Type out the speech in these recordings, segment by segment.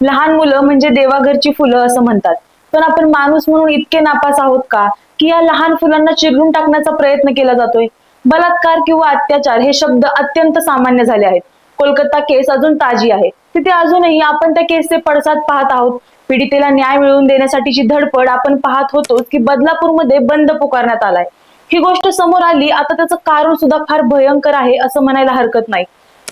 लहान मुलं म्हणजे देवाघरची फुलं असं म्हणतात. पण आपण माणूस म्हणून इतके नापास आहोत का? की या लहान फुलांना चिरडून टाकण्याचा प्रयत्न केला जातोय. बलात्कार किंवा अत्याचार हे शब्द अत्यंत सामान्य झाले आहेत. कोलकाता केस अजून ताजी आहे. तिथे अजूनही आपण त्या केसचे पडसाद पाहत आहोत. पीडितेला न्याय मिळवून देण्यासाठीची धडपड आपण पाहत होतो की बदलापूरमध्ये बंद पुकारण्यात आलाय. ही गोष्ट समोर आली आता त्याचं कारण सुद्धा फार भयंकर आहे असं म्हणायला हरकत नाही.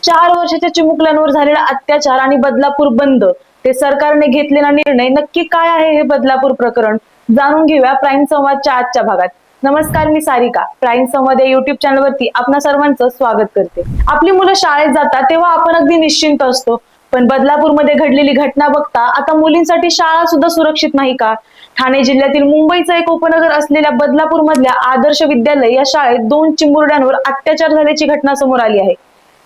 चार वर्षाच्या चिमुकल्यांवर झालेला अत्याचार आणि बदलापूर बंद ते सरकारने घेतलेला निर्णय नक्की काय आहे हे बदलापूर प्रकरण जाणून घेऊया प्राईम संवादच्या आजच्या भागात. नमस्कार मी सारिका. प्राईम संवाद या युट्यूब चॅनलवरती आपणा सर्वांचं स्वागत करते. आपली मुलं शाळेत जातात तेव्हा आपण अगदी निश्चिंत असतो. पण बदलापूरमध्ये घडलेली घटना बघता आता मुलींसाठी शाळा सुद्धा सुरक्षित नाही का? ठाणे जिल्ह्यातील मुंबईचं एक उपनगर असलेल्या बदलापूर मधल्या आदर्श विद्यालय या शाळेत दोन चिमुरड्यांवर अत्याचार झाल्याची घटना समोर आली आहे.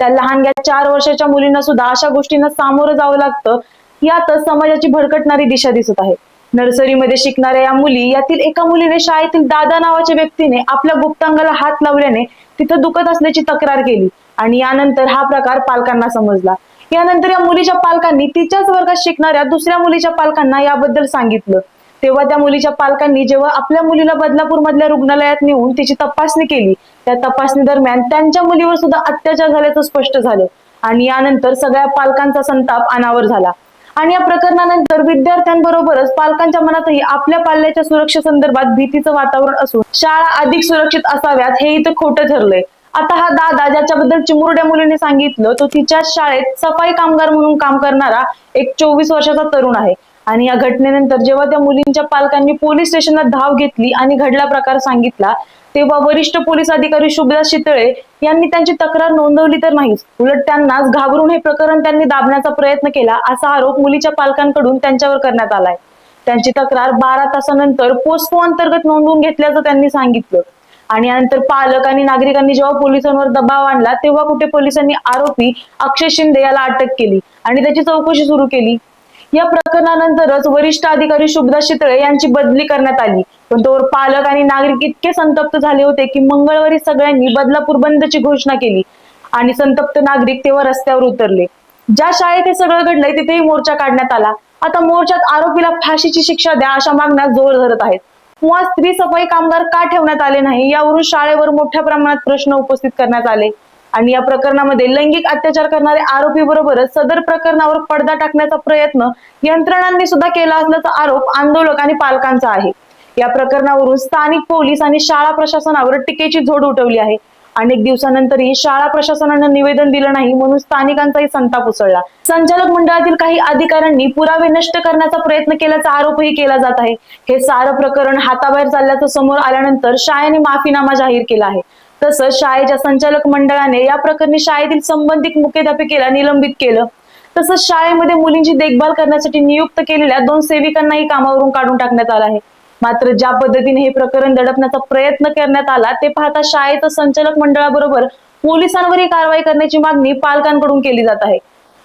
त्या लहानग्या चार वर्षाच्या मुलींना सुद्धा अशा गोष्टींना सामोरं जावं लागतं यातच समाजाची भरकटणारी दिशा दिसत आहे. नर्सरीमध्ये शिकणाऱ्या या मुली यातील एका मुलीने शाळेतील दादा नावाच्या व्यक्तीने आपल्या गुप्तांगाला हात लावल्याने तिथं दुखत असल्याची तक्रार केली आणि यानंतर हा प्रकार पालकांना समजला. यानंतर या मुलीच्या पालकांनी तिच्याच वर्गात शिकणाऱ्या दुसऱ्या मुलीच्या पालकांना याबद्दल सांगितलं. तेव्हा त्या मुलीच्या पालकांनी जेव्हा आपल्या मुलीला बदलापूर मधल्या रुग्णालयात नेऊन तिची तपासणी केली त्या तपासणी दरम्यान त्यांच्या मुलीवर सुद्धा अत्याचार झाल्याचं स्पष्ट झालं आणि यानंतर सगळ्या पालकांचा संताप अनावर झाला. आणि या प्रकरणानंतर विद्यार्थ्यांबरोबरच पालकांच्या मनातही आपल्या पाल्याच्या सुरक्षेसंदर्भात भीतीचं वातावरण असून शाळा अधिक सुरक्षित असाव्यात हे इथं खोटं ठरलंय. आता हा दादा ज्याच्याबद्दल चिमुरड्या मुलीने सांगितलं तो तिच्याच शाळेत सफाई कामगार म्हणून काम करणारा एक चोवीस वर्षाचा तरुण आहे. आणि या घटनेनंतर जेव्हा त्या मुलींच्या पालकांनी पोलीस स्टेशनला धाव घेतली आणि घडला प्रकार सांगितला तेव्हा वरिष्ठ पोलीस अधिकारी शुभदास शितळे यांनी त्यांची तक्रार नोंदवली तर नाही उलट त्यांनाच घाबरून हे प्रकरण त्यांनी दाबण्याचा प्रयत्न केला असा आरोप मुलीच्या पालकांकडून त्यांच्यावर करण्यात आलाय. त्यांची तक्रार बारा तासानंतर पोस्को अंतर्गत नोंदवून घेतल्याचं त्यांनी सांगितलं. आणि यानंतर पालक आणि नागरिकांनी जेव्हा पोलिसांवर दबाव आणला तेव्हा कुठे पोलिसांनी आरोपी अक्षय शिंदे याला अटक केली आणि त्याची चौकशी सुरू केली. या प्रकरणानंतरच वरिष्ठ अधिकारी शुभदास शितळे यांची बदली करण्यात आली. पण तोवर पालक आणि नागरिक इतके संतप्त झाले होते की मंगळवारी सगळ्यांनी बदलापूर बंदची घोषणा केली आणि संतप्त नागरिक तेव्हा रस्त्यावर उतरले. ज्या शाळेत हे सगळं घडलंय तिथेही मोर्चा काढण्यात आला. आता मोर्चात आरोपीला फाशीची शिक्षा द्या अशा मागण्या जोर धरत आहेत. मुळात स्त्री सफाई कामगार का ठेवण्यात आले नाही? यावरून शाळेवर मोठ्या प्रमाणात प्रश्न उपस्थित करण्यात आले. आणि या प्रकरणामध्ये लैंगिक अत्याचार करणारे आरोपी बरोबरच सदर प्रकरणावर पडदा टाकण्याचा प्रयत्न यंत्रणांनी सुद्धा केला असल्याचा आरोप आंदोलक आणि पालकांचा आहे. या प्रकरणावरून स्थानिक पोलीस आणि शाळा प्रशासनावर टीकेची झोड उठवली आहे. अनेक दिवसानंतरही शाळा प्रशासनानं निवेदन दिलं नाही म्हणून स्थानिकांचाही संताप उसळला. संचालक मंडळातील काही अधिकाऱ्यांनी पुरावे नष्ट करण्याचा प्रयत्न केल्याचा आरोपही केला जात आहे. हे सारं प्रकरण हाताबाहेर चालल्याचं समोर आल्यानंतर शाळेने माफीनामा जाहीर केला आहे. तसंच शाळेच्या संचालक मंडळाने या प्रकरणी शाळेतील संबंधित मुख्याध्यापिकेला निलंबित केलं. तसंच शाळेमध्ये मुलींची देखभाल करण्यासाठी नियुक्त केलेल्या दोन सेविकांनाही कामावरून काढून टाकण्यात आलं आहे. मात्र ज्या पद्धतीने हे प्रकरण दडपण्याचा प्रयत्न करण्यात आला ते पाहता शाळेचं संचालक मंडळाबरोबर पोलिसांवर ही कारवाई करण्याची मागणी पालकांकडून केली जात आहे.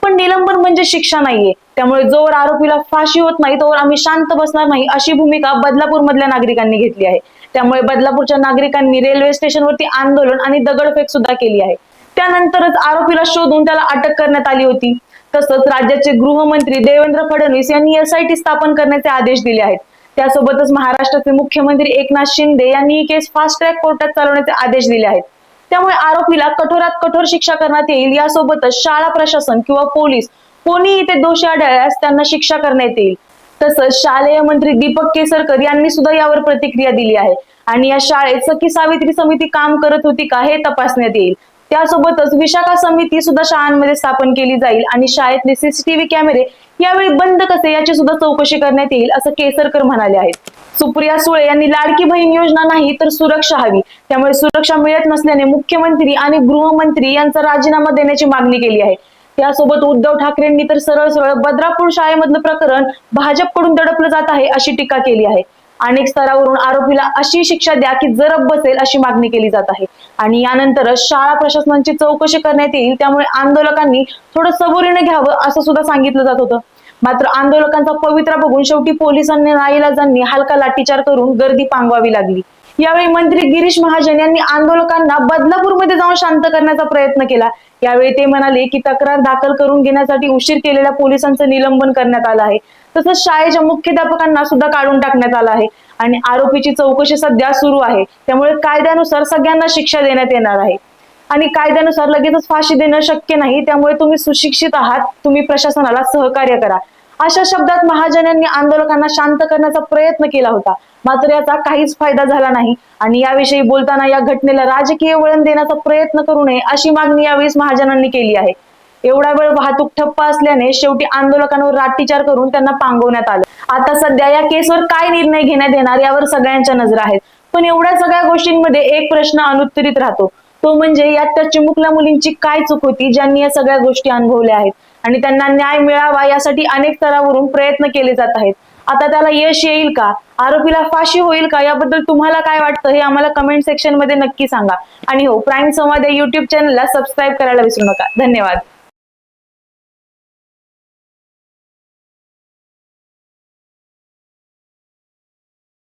पण निलंबन म्हणजे शिक्षा नाहीये. त्यामुळे जोवर आरोपीला फाशी होत नाही तोवर आम्ही शांत बसणार नाही अशी भूमिका बदलापूर मधल्या नागरिकांनी घेतली आहे. त्यामुळे बदलापूरच्या नागरिकांनी रेल्वे स्टेशनवरती आंदोलन आणि दगडफेक सुद्धा केली आहे. त्यानंतरच आरोपीला शोधून त्याला अटक करण्यात आली होती. तसंच राज्याचे गृहमंत्री देवेंद्र फडणवीस यांनी एसआयटी स्थापन करण्याचे आदेश दिले आहेत. त्यासोबतच महाराष्ट्राचे मुख्यमंत्री एकनाथ शिंदे यांनी ही केस फास्ट ट्रॅक कोर्टात चालवण्याचे आदेश दिले आहेत. त्यामुळे आरोपीला कठोरात कठोर शिक्षा करण्यात येईल. यासोबतच शाळा प्रशासन किंवा पोलीस कोणी इथे दोषी आढळल्यास त्यांना शिक्षा करण्यात येईल. तसंच शालेय मंत्री दीपक केसरकर यांनी सुद्धा यावर प्रतिक्रिया दिली आहे. आणि या शाळेत सखी सावित्री समिती काम करत होती का हे तपासण्यात येईल. त्यासोबतच विशाखा समिती सुद्धा शाळांमध्ये स्थापन केली जाईल आणि शाळेतले सीसीटीव्ही कॅमेरे यावेळी बंद कसे याची सुद्धा चौकशी करण्यात येईल असं केसरकर म्हणाले आहेत. सुप्रिया सुळे यांनी लाडकी बहीण योजना नाही तर सुरक्षा हवी. त्यामुळे सुरक्षा मिळत नसल्याने मुख्यमंत्री आणि गृहमंत्री यांचा राजीनामा देण्याची मागणी केली आहे. त्यासोबत उद्धव ठाकरेंनी तर सरळ सरळ बद्रापूर शाळेमधलं प्रकरण भाजपकडून दडपलं जात आहे अशी टीका केली आहे. अनेक स्तरावरून आरोपीला अशी शिक्षा द्या की जरब बसेल अशी मागणी केली जात आहे. आणि यानंतरच शाळा प्रशासनाची चौकशी करण्यात येईल त्यामुळे आंदोलकांनी थोडं सबुरीनं घ्यावं असं सुद्धा सांगितलं जात होतं. मात्र आंदोलकांचा पवित्रा बघून शेवटी पोलिसांनी नाईलाजांनी हलका लाठीचार करून गर्दी पांगवावी लागली. यावेळी मंत्री गिरीश महाजन यांनी आंदोलकांना बदलापूरमध्ये जाऊन शांत करण्याचा प्रयत्न केला. यावेळी ते म्हणाले की तक्रार दाखल करून घेण्यासाठी उशीर केलेल्या पोलिसांचं निलंबन करण्यात आलं आहे. तसंच शाळेच्या मुख्याध्यापकांना सुद्धा काढून टाकण्यात आलं आहे. आणि आरोपीची चौकशी सध्या सुरू आहे. त्यामुळे कायद्यानुसार सगळ्यांना शिक्षा देण्यात येणार आहे. आणि कायद्यानुसार लगेचच फाशी देणं शक्य नाही. त्यामुळे तुम्ही सुशिक्षित आहात. तुम्ही प्रशासनाला सहकार्य करा. अशा शब्दात महाजनांनी आंदोलकांना शांत करण्याचा प्रयत्न केला होता. मात्र याचा काहीच फायदा झाला नाही. आणि याविषयी बोलताना या घटनेला राजकीय वळण देण्याचा प्रयत्न करू नये अशी मागणी यावेळी महाजनांनी केली आहे. एवढा वेळ वाहतूक ठप्प असल्याने शेवटी आंदोलकांवर लाठीचार करून त्यांना पांगवण्यात आलं. आता सध्या या केसवर काय निर्णय घेण्यात येणार यावर सगळ्यांच्या नजर आहेत. पण एवढ्या सगळ्या गोष्टींमध्ये एक प्रश्न अनुत्तरित राहतो. तो म्हणजे यात त्या चिमुकल्या मुलींची काय चूक होती ज्यांनी या सगळ्या गोष्टी अनुभवल्या आहेत? आणि त्यांना न्याय मिळावा यासाठी अनेक स्तरावरून प्रयत्न केले जात आहेत. आता त्याला यश येईल का? आरोपीला फाशी होईल का? याबद्दल तुम्हाला काय वाटतं? हे आम्हाला कमेंट सेक्शनमध्ये नक्की सांगा. आणि हो प्राईम संवाद या युट्यूब चॅनलला सबस्क्राईब करायला विसरू नका. धन्यवाद.